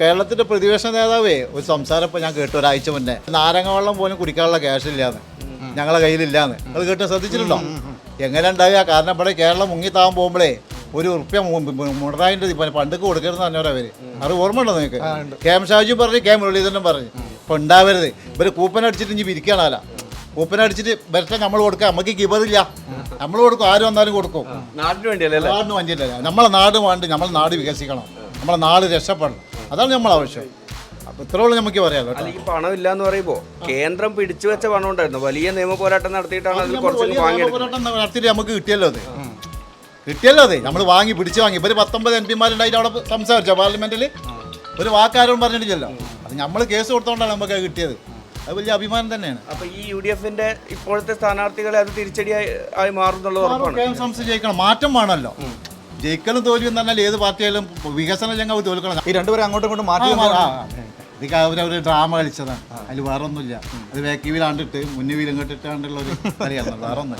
കേരളത്തിന്റെ പ്രതിപക്ഷ നേതാവേ ഒരു സംസാരം ഇപ്പൊ ഞാൻ കേട്ടു ഒരാഴ്ച മുന്നേ. നാരങ്ങ വെള്ളം പോലും കുടിക്കാനുള്ള ക്യാഷ് ഇല്ലാന്ന്. ഞങ്ങളെ കയ്യിലില്ലാന്ന്. അത് കേട്ട് ശ്രദ്ധിച്ചിട്ടുണ്ടോ? എങ്ങനെ ഉണ്ടാവുക കാരണം ഇവിടെ കേരളം മുങ്ങിത്താവാൻ പോകുമ്പോഴേ ഒരു ഉറുപ്പ്യ ഇപ്പൊ പണ്ടക്ക് കൊടുക്കരുത് പറഞ്ഞവരാ അവർ അത് ഓർമ്മ ഉണ്ടോ. നിങ്ങൾക്ക് കെ എം ഷാജി പറഞ്ഞു കെ മുരളീധരനും പറഞ്ഞു. ഇപ്പൊ ഉണ്ടാവരുത്. ഇവർ കൂപ്പൻ അടിച്ചിട്ട് ഇനി പിരിക്കാണല്ല കൂപ്പൻ അടിച്ചിട്ട് വരട്ടെ നമ്മൾ കൊടുക്കാം. നമുക്ക് കിബറില്ല. നമ്മൾ കൊടുക്കും. ആര് വന്നാലും കൊടുക്കും. നാടിന് വേണ്ടിയല്ലേ അല്ലേ? നാടിന് വേണ്ടിയല്ല. നമ്മളെ നാട് വേണ്ടി നമ്മളെ നാട് വികസിക്കണം. നമ്മളെ നാട് രക്ഷപ്പെടണം. അതാണ് നമ്മൾ ആവശ്യം. ഇത്രയുള്ളൂ നമുക്ക് പറയാലോ കേട്ടോ. അല്ല ഈ പണം ഇല്ല എന്ന് പറയുമ്പോ കേന്ദ്രം പിടിച്ചു വെച്ച പണം ഉണ്ടായിരുന്നു. വലിയ നിയമ പോരാട്ടം നടത്തിയിട്ടാണ് അതിൽ നടത്തിയിട്ട് നമുക്ക് കിട്ടിയല്ലോ അത്. കിട്ടിയല്ലോ അതെ. നമ്മൾ വാങ്ങി പിടിച്ചു വാങ്ങി. ഇപ്പൊ പത്തൊമ്പത് എം പിമാരുണ്ടായിട്ട് അവിടെ സംസാരിച്ചോ? പാർലമെന്റിൽ ഒരു വാക്കാരും പറഞ്ഞിട്ടില്ലല്ലോ. അത് നമ്മൾ കേസ് കൊടുത്തോണ്ടാണ് നമുക്ക് കിട്ടിയത്. അത് വലിയ അഭിമാനം തന്നെയാണ്. അപ്പൊ ഈ യു ഡി എഫിന്റെ ഇപ്പോഴത്തെ സ്ഥാനാർത്ഥികളെ അത് തിരിച്ചടിയായി ആയി മാറും എന്നുള്ളത് മാറ്റം വേണമല്ലോ. ജയിക്കലും തോൽവി എന്ന് പറഞ്ഞാൽ ഏത് പാർട്ടിയായാലും വികസന രംഗം തോൽക്കണം. ഈ രണ്ടുപേരും അങ്ങോട്ടും ഇങ്ങോട്ടും മാറ്റി. ഇത് അവരവര് ഡ്രാമ കളിച്ചതാണ് അതിൽ വേറൊന്നുമില്ല. അത് ബാക്കി വീലാണ്ടിട്ട് മുന്നിൽ വീലും ഇങ്ങോട്ട് ഇട്ടാണ്ടുള്ള ഒരു കളിയാണ് വേറെ ഒന്നും